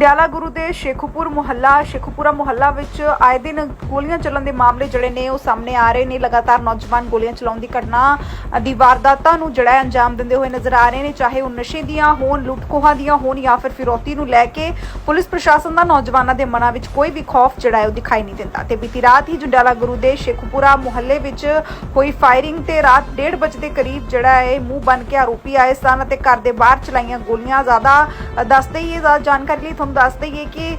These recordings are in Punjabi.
ਜੰਡਿਆਲਾ ਗੁਰੂ ਦੇ ਸ਼ੇਖੂਪੁਰ ਮੁਹੱਲਾ, ਸ਼ੇਖੂਪੁਰਾ ਮੁਹੱਲਾ ਵਿੱਚ ਆਏ ਦਿਨ ਗੋਲੀਆਂ ਚੱਲਣ ਦੇ ਮਾਮਲੇ ਜਿਹੜੇ ਨੇ ਉਹ ਸਾਹਮਣੇ ਆ ਰਹੇ ਨੇ। ਲਗਾਤਾਰ ਨੌਜਵਾਨ ਗੋਲੀਆਂ ਚਲਾਉਣ ਦੀ ਘਟਨਾ ਦੀ ਵਾਰਦਾਤਾਂ ਨੂੰ ਜਿਹੜਾ ਅੰਜਾਮ ਦਿੰਦੇ ਹੋਏ ਨਜ਼ਰ ਆ ਰਹੇ ਨੇ, ਚਾਹੇ ਉਹ ਨਸ਼ੇ ਦੀਆਂ ਹੋਣ, ਲੁੱਟਖੋਹਾਂ ਦੀਆਂ ਹੋਣ ਜਾਂ ਫਿਰ ਫਿਰੌਤੀ ਨੂੰ ਲੈ ਕੇ ਪੁਲਿਸ ਪ੍ਰਸ਼ਾਸਨ ਦਾ ਨੌਜਵਾਨਾਂ ਦੇ ਮਨਾਂ ਵਿੱਚ ਕੋਈ ਵੀ ਖੌਫ ਜਿਹੜਾ ਹੈ ਉਹ ਦਿਖਾਈ ਨਹੀਂ ਦਿੰਦਾ। ਤੇ ਬੀਤੀ ਰਾਤ ਹੀ ਜੰਡਿਆਲਾ ਗੁਰੂ ਦੇ ਸ਼ੇਖੂਪੁਰਾ ਮੁਹੱਲੇ ਵਿੱਚ ਹੋਈ ਫਾਇਰਿੰਗ ਤੇ ਰਾਤ 1:30 ਵਜੇ ਦੇ ਕਰੀਬ ਜਿਹੜਾ ਹੈ ਮੂੰਹ ਬਨ ਕੇ ਆਰੋਪੀ ਆਏ ਸਨ ਅਤੇ ਘਰ ਦੇ ਬਾਹਰ ਚਲਾਈਆਂ ਗੋਲੀਆਂ। ਜ਼ਿਆਦਾ ਦੱਸਦੇ ਹੀ ਇਹ ਜ਼ਿਆਦਾ ਜਾਣਕਾਰੀ ਲਈ ਤੁਹਾਨੂੰ ਦੱਸ ਦਈਏ ਕਿ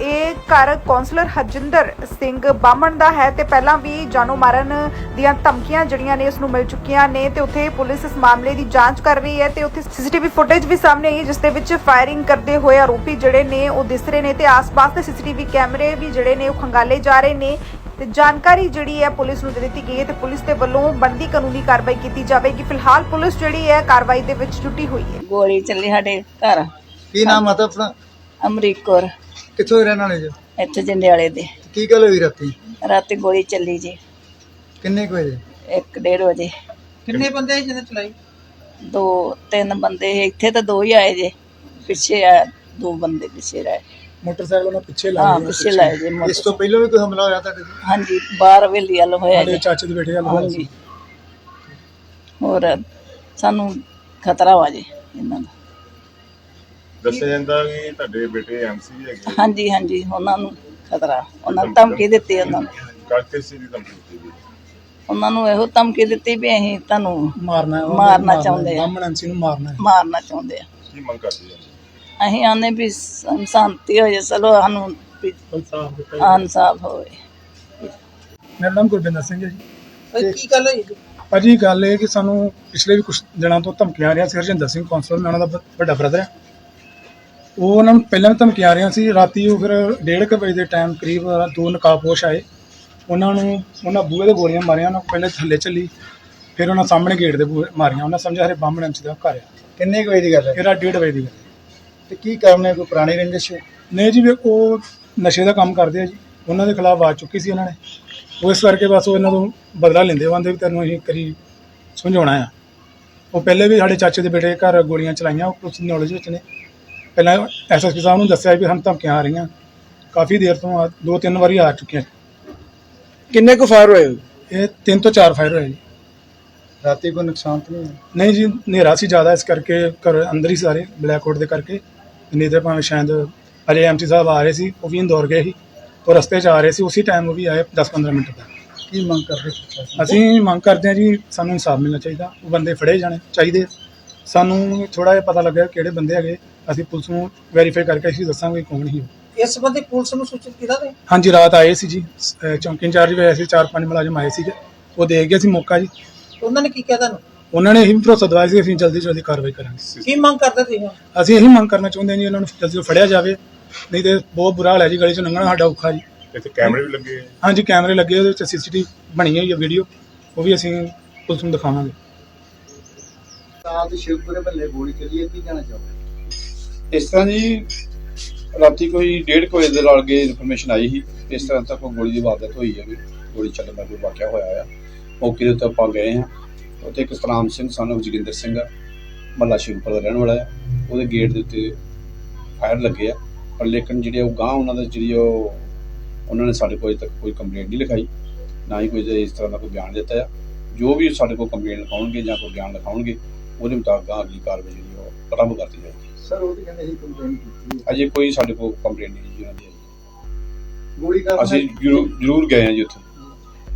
ਇਹ ਘਰ ਕੌਂਸਲਰ ਹਰਜਿੰਦਰ ਸਿੰਘ ਬਾਮਣ ਦਾ ਹੈ ਤੇ ਪਹਿਲਾਂ ਵੀ ਜਾਨੋਂ ਮਾਰਨ ਦੀਆਂ ਧਮਕੀਆਂ ਜਿਹੜੀਆਂ ਨੇ ਉਸ ਨੂੰ ਮਿਲ ਚੁੱਕੀਆਂ ਨੇ ਤੇ ਉੱਥੇ ਪੁਲਿਸ ਇਸ ਮਾਮਲੇ ਦੀ ਜਾਂਚ ਕਰ ਰਹੀ ਹੈ ਤੇ ਉੱਥੇ ਸੀਸੀਟੀਵੀ ਫੁਟੇਜ ਵੀ ਸਾਹਮਣੇ ਆਈ ਹੈ ਜਿਸ ਦੇ ਵਿੱਚ ਫਾਇਰਿੰਗ ਕਰਦੇ ਹੋਏ ਆਰੋਪੀ ਜਿਹੜੇ ਨੇ ਉਹ ਦਿਸ ਰਹੇ ਨੇ ਤੇ ਆਸ-ਪਾਸ ਦੇ ਸੀਸੀਟੀਵੀ ਕੈਮਰੇ ਵੀ ਜਿਹੜੇ ਨੇ ਉਹ ਖੰਗਾਲੇ ਜਾ ਰਹੇ ਨੇ ਤੇ ਜਾਣਕਾਰੀ ਜਿਹੜੀ ਹੈ ਪੁਲਿਸ ਨੂੰ ਦੇ ਦਿੱਤੀ ਗਈ ਹੈ ਤੇ ਪੁਲਿਸ ਦੇ ਵੱਲੋਂ ਬਣਦੀ ਕਾਨੂੰਨੀ ਕਾਰਵਾਈ ਕੀਤੀ ਜਾਵੇਗੀ। ਫਿਲਹਾਲ ਪੁਲਿਸ ਜਿਹੜੀ ਹੈ ਕਾਰਵਾਈ ਦੇ ਵਿੱਚ ਜੁਟੀ ਹੋਈ ਹੈ। ਗੋਲੀ ਚੱਲੀ ਸਾਡੇ ਘਰ। ਕੀ ਨਾਮ ਤਾਂ ਆਪਣਾ ਅਮਰੀਕ ਕੌਰ। ਕਿੱਥੋਂ ਦੇ ਰਹਿਣ ਵਾਲੇ ਜੀ? ਇੱਥੇ ਜੰਡਿਆਲੇ ਦੇ। ਕੀ ਗੱਲ ਹੋਈ ਰਾਤੀ? ਰਾਤੀ ਗੋਲੀ ਚੱਲੀ ਜੀ। ਕਿੰਨੇ ਕੁ ਵਜੇ? 1:30 ਵਜੇ। ਕਿੰਨੇ ਬੰਦੇ ਜਿਹਨੇ ਚਲਾਈ? ਦੋ ਤਿੰਨ ਬੰਦੇ ਇੱਥੇ ਤਾਂ ਦੋ ਹੀ ਆਏ ਜੇ। ਪਿੱਛੇ ਆ ਦੋ ਬੰਦੇ ਪਿੱਛੇ ਰਹੇ ਮੋਟਰਸਾਈਕਲ ਨਾਲ ਪਿੱਛੇ ਹਾਂ ਪਿੱਛੇ ਲਾਏ ਜੇ ਇਸ ਤੋਂ ਪਹਿਲਾਂ ਵੀ ਕੋਈ ਹਮਲਾ ਹੋਇਆ ਤੁਹਾਡੇ ਤੇ ਹਾਂਜੀ ਬਾਹਰ ਵੇਲੀ ਵੱਲ ਹੋਇਆ ਜੀ। ਚਾਚੇ ਦੇ ਬੇਟੇ ਵੱਲ ਹੋਇਆ ਹਾਂਜੀ। ਹੋਰ ਸਾਨੂੰ ਖਤਰਾ ਵਾ ਜੀ ਇਹਨਾਂ ਦਾ। ਦੱਸਿਆ ਜਾਂਦਾ ਕਿ ਤੁਹਾਡੇ ਬੇਟੇ ਐਮਸੀ ਹੈਗੇ ਹਾਂਜੀ ਹਾਂਜੀ ਉਹਨਾਂ ਨੂੰ ਖਤਰਾ। ਉਹਨਾਂ ਨੂੰ ਧਮਕੀ ਦਿੱਤੀ ਉਹਨਾਂ ਨੂੰ। ਕਾਕੇ ਸੀ ਦੀ ਧਮਕੀ ਦਿੱਤੀ ਗਈ ਉਹਨਾਂ ਨੂੰ ਇਹੋ ਧਮਕੀ ਦਿੱਤੀ ਵੀ ਅਸੀਂ ਤੁਹਾਨੂੰ ਮਾਰਨਾ ਹੈ, ਮਾਰਨਾ ਚਾਹੁੰਦੇ ਆ। ਐਮਸੀ ਨੂੰ ਮਾਰਨਾ। ਹੈ। ਮਾਰਨਾ ਚਾਹੁੰਦੇ ਆ। ਕੀ ਮੰਗ ਕਰਦੇ ਆ ਅਸੀਂ ਆਨੇ ਵੀ ਸ- ਸ਼ਾਂਤੀ ਹੋ ਜਾਏ ਚਲੋ ਸਾਨੂੰ ਵੀ ਇਨਸਾਫ ਹੋਵੇ। ਮੇਰਾ ਨਾਮ ਗੁਰਬਿੰਦਰ ਸਿੰਘ ਹੈ ਜੀ। ਕੀ ਗੱਲ ਹੋਈ? ਭਾਜੀ ਗੱਲ ਇਹ ਕਿ ਸਾਨੂੰ ਪਿਛਲੇ ਵੀ ਕੁਝ ਦਿਨਾਂ ਤੋਂ ਧਮਕੀਆਂ ਆ ਰਹੀਆਂ ਸੀ। ਹਰਜਿੰਦਰ ਸਿੰਘ ਕੌਂਸਲਰ ਮੈਂ ਉਹਨਾਂ ਦਾ ਬ- ਵੱਡਾ ਬ੍ਰਦਰ ਹੈ। ਉਹ ਉਹਨਾਂ ਨੂੰ ਪਹਿਲਾਂ ਵੀ ਧਮਕੀਆਂ ਆ ਰਹੀਆਂ ਸੀ ਰਾਤੀ ਉਹ ਫਿਰ 1:30 ਵਜੇ ਦੇ ਟਾਈਮ ਕਰੀਬ ਦੋ ਨਕਾਬਪੋਸ਼ ਆਏ। ਉਹਨਾਂ ਨੂੰ ਉਹਨਾਂ ਬੂਹੇ ਦੇ ਗੋਲੀਆਂ ਮਾਰੀਆਂ ਉਹਨਾਂ ਪਹਿਲੇ ਥੱਲੇ ਚੱਲੀ ਫਿਰ ਉਹਨਾਂ ਸਾਹਮਣੇ ਗੇਟ ਦੇ ਬੂਹੇ ਮਾਰੀਆਂ। ਉਹਨਾਂ ਸਮਝਿਆ ਹਰੇ ਬਾਹਮਣ ਐਮਸੀ ਦਾ ਘਰ ਆ। ਕਿੰਨੇ ਕੁ ਵਜੇ ਦੀ ਗੱਲ ਹੈ? ਫਿਰ 1:30 ਵਜੇ ਦੀ ਗੱਲ ਹੈ। ਤੇ ਕੀ ਕਾਰਨ ਹੈ? ਕੋਈ ਪੁਰਾਣੀ ਰੰਜਿਸ਼ ਹੈ? ਨਹੀਂ ਜੀ ਵੇਖੋ ਉਹ ਨਸ਼ੇ ਦਾ ਕੰਮ ਕਰਦੇ ਆ ਜੀ। ਉਹਨਾਂ ਦੇ ਖਿਲਾਫ ਆਵਾਜ਼ ਚੁੱਕੀ ਸੀ ਉਹਨਾਂ ਨੇ। ਉਹ ਇਸ ਕਰਕੇ ਬਸ ਉਹ ਇਹਨਾਂ ਤੋਂ ਬਦਲਾ ਲੈਂਦੇ ਬੰਦੇ ਵੀ ਤੈਨੂੰ ਅਸੀਂ ਕਰੀ ਸਮਝਾਉਣਾ ਆ। ਉਹ ਪਹਿਲੇ ਵੀ ਸਾਡੇ ਚਾਚੇ ਦੇ ਬੇਟੇ ਘਰ ਗੋਲੀਆਂ ਚਲਾਈਆਂ ਉਹ ਪੁਲਿਸ ਨੌਲੇਜ ਵਿੱਚ ਨੇ। ਪਹਿਲਾਂ ਐਸਐਸਪੀ ਸਾਹਿਬ ਨੂੰ ਦੱਸਿਆ ਵੀ ਸਾਨੂੰ ਧਮਕੀਆਂ ਆ ਰਹੀਆਂ। ਕਾਫੀ ਦੇਰ ਤੋਂ ਆ- ਦੋ ਤਿੰਨ ਵਾਰੀ ਆ ਚੁੱਕੀਆਂ। ਕਿੰਨੇ ਕੁ ਫਾਇਰ ਹੋਏ? ਇਹ ਤਿੰਨ ਤੋਂ ਚਾਰ ਫਾਇਰ ਹੋਏ ਜੀ। ਰਾਤੀ ਕੋਈ ਨੁਕਸਾਨ ਤਾਂ ਨਹੀਂ ਹੋਇਆ? ਨਹੀਂ ਜੀ ਹਨੇਰਾ ਸੀ ਜ਼ਿਆਦਾ ਇਸ ਕਰਕੇ ਘਰ ਅੰਦਰ ਹੀ ਸਾਰੇ ਬਲੈਕ ਆਊਟ ਦੇ ਕਰਕੇ। ਨਹੀਂ ਤੇ ਭਾਵੇਂ ਸ਼ਾਇਦ ਅਜੇ ਐਮਸੀ ਸਾਹਿਬ ਆ ਰਹੇ ਸੀ ਉਹ ਵੀ ਇੰਦੌਰ ਗਏ ਸੀ। ਉਹ ਰਸਤੇ 'ਚ ਆ ਰਹੇ ਸੀ ਉਸੇ ਟਾਈਮ ਉਹ ਵੀ ਆਏ 10-15 ਮਿੰਟ ਤੱਕ ਕੀ ਮੰਗ ਕਰਦੇ ਪ੍ਰਸ਼ਾਸਨ ਅਸੀਂ ਮੰਗ ਕਰਦੇ ਹਾਂ ਜੀ ਸਾਨੂੰ ਇਨਸਾਫ ਮਿਲਣਾ ਚਾਹੀਦਾ। ਉਹ ਬੰਦੇ ਫੜੇ ਜਾਣੇ ਚਾਹੀਦੇ ਸਾਨੂੰ ਥੋੜਾ ਜਿਹਾ ਪਤਾ ਲੱਗਾ ਕਿਹੜੇ ਬੰਦੇ ਹੈਗੇ ਅਸੀਂ ਪੁਲਿਸ ਨੂੰ ਵੈਰੀਫਾਈ ਕਰਕੇ ਅਸੀਂ ਦੱਸਾਂਗੇ ਕੌਣ ਹੀ ਉਹ। ਇਸ ਸੰਬੰਧੀ ਪੁਲਿਸ ਨੂੰ ਸੂਚਿਤ ਕੀਤਾ ਤੇ ਹਾਂਜੀ ਰਾਤ ਆਏ ਸੀ ਜੀ ਅਹ ਚੌਂਕੀ ਇੰਚਾਰਜ ਵੀ ਆਏ ਸੀ ਚਾਰ ਪੰਜ ਮੁਲਾਜ਼ਮ ਆਏ ਸੀਗੇ। ਉਹ ਦੇਖ ਗਏ ਸੀ ਮੌਕਾ ਜੀ। ਉਹਨਾਂ ਨੇ ਕੀ ਕਿਹਾ ਤੁਹਾਨੂੰ? ਉਹਨਾਂ ਨੇ ਇਹੀ ਭਰੋਸਾ ਦਵਾਇਆ ਸੀ ਅਸੀਂ ਜਲਦੀ ਤੋਂ ਜਲਦੀ ਕਾਰਵਾਈ ਕਰਾਂਗੇ। ਕੀ ਮੰਗ ਕਰਦੇ ਤੁਸੀਂ ਅਸੀਂ ਇਹੀ ਮੰਗ ਕਰਨਾ ਚਾਹੁੰਦੇ ਹਾਂ ਜੀ ਉਹਨਾਂ ਨੂੰ ਜਲਦੀ ਤੋਂ ਫੜਿਆ ਜਾਵੇ। ਨਹੀਂ ਤੇ ਬਹੁਤ ਬੁਰਾ ਹਾਲ ਹੈ ਜੀ ਗਲੀ 'ਚ ਲੰਘਣਾ ਸਾਡਾ ਔਖਾ ਜੀ। ਇੱਥੇ ਕੈਮਰੇ ਵੀ ਲੱਗੇ ਆ। ਹਾਂਜੀ ਕੈਮਰੇ ਲੱਗੇ ਉਹਦੇ ਵਿੱਚ ਸੀਸੀਟੀਵੀ ਬਣੀ ਹੋਈ ਹੈ ਵੀਡੀਓ। ਉਹ ਵੀ ਅਸੀਂ ਪੁਲਿਸ ਨੂੰ ਦਿਖਾਵਾਂਗੇ। ਤਾਂ ਸ਼ਿਵਪੁਰੇ ਬੱਲੇ ਗੋਲੀ ਚੱਲੀ ਹੈ, ਕੀ ਕਹਿਣਾ ਚਾਹੋਗੇ? ਇਸ ਤਰ੍ਹਾਂ ਜੀ, ਰਾਤੀ ਕੋਈ 1:30 ਵਜੇ ਦੇ ਨਾਲ ਗੇ ਇਨਫੋਰਮੇਸ਼ਨ ਆਈ ਸੀ, ਇਸ ਤਰ੍ਹਾਂ ਤੱਕ ਗੋਲੀ ਦੀ ਵਾਰਦਾਤ ਹੋਈ ਹੈ ਵੀ, ਗੋਲੀ ਚੱਲਣ ਦਾ ਕੋਈ ਵਾਕਿਆ ਹੋਇਆ ਆ। ਮੌਕੇ ਦੇ ਉੱਤੇ ਆਪਾਂ ਗਏ ਹਾਂ, ਉੱਥੇ ਇੱਕ ਸਤਨਾਮ ਸਿੰਘ ਸਾਨੂੰ ਜੋਗਿੰਦਰ ਸਿੰਘ ਆ, ਮੱਲਾ ਸ਼ਿਵਪੁਰ ਦਾ ਰਹਿਣ ਵਾਲਾ ਆ। ਉਹਦੇ ਗੇਟ ਦੇ ਉੱਤੇ ਫਾਇਰ ਲੱਗੇ ਆ, ਪਰ ਲੇਕਿਨ ਜਿਹੜੇ ਉਹ ਗਾਂ ਉਹਨਾਂ ਦਾ, ਜਿਹੜੀ ਉਹ, ਉਹਨਾਂ ਨੇ ਸਾਡੇ ਕੋਲ ਅਜੇ ਤੱਕ ਕੋਈ ਕੰਪਲੇਂਟ ਨਹੀਂ ਲਿਖਾਈ, ਨਾ ਹੀ ਕੋਈ ਇਸ ਤਰ੍ਹਾਂ ਦਾ ਕੋਈ ਬਿਆਨ ਦਿੱਤਾ ਆ। ਜੋ ਵੀ ਸਾਡੇ ਕੋਲ ਕੰਪਲੇਂਟ ਲਿਖਾਉਣਗੇ ਜਾਂ ਕੋਈ ਬਿਆਨ ਲਿਖਾਉਣਗੇ ਉਹਦੇ ਮੁਤਾਬਕ ਅਗਲੀ ਕਾਰਵਾਈ ਜਿਹੜੀ ਉਹ ਪ੍ਰਾਰੰਭ ਕਰਤੀ ਜਾਏਗੀ। ਸਰ ਉਹ ਤਾਂ ਕਹਿੰਦੇ ਸੀ ਕੰਪਲੇਂਟ ਕੀਤੀ ਹੈ। ਅਜੇ ਕੋਈ ਸਾਡੇ ਕੋਲ ਕੰਪਲੇਂਟ ਨਹੀਂ ਜੀ ਉਹਨਾਂ ਦੀ ਆਈ। ਗੋਲੀ ਕਾਰਨ ਅਸੀਂ ਜ਼ਰੂਰ ਗਏ ਹਾਂ ਜੀ ਉੱਥੇ।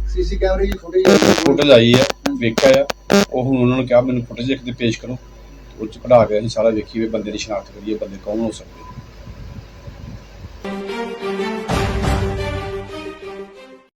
ਸੀਸੀ ਕੈਮਰੇ ਦੀ ਫੁਟੇਜ ਫੁਟੇਜ ਆਈ ਹੈ ਵੇਖਿਆ ਆ। ਉਹ ਹੁਣ ਉਹਨਾਂ ਨੂੰ ਕਿਹਾ ਮੈਨੂੰ ਫੁਟੇਜ ਇੱਕ ਤੇ ਪੇਸ਼ ਕਰੋ। ਉਹ ਚ ਕਢਾ ਕੇ ਅਸੀਂ ਸਾਰਾ ਵੇਖੀਏ ਵੀ ਬੰਦੇ ਦੀ ਸ਼ਨਾਖਤ ਕਰੀਏ ਬੰਦੇ ਕੌਣ ਹੋ ਸਕਦੇ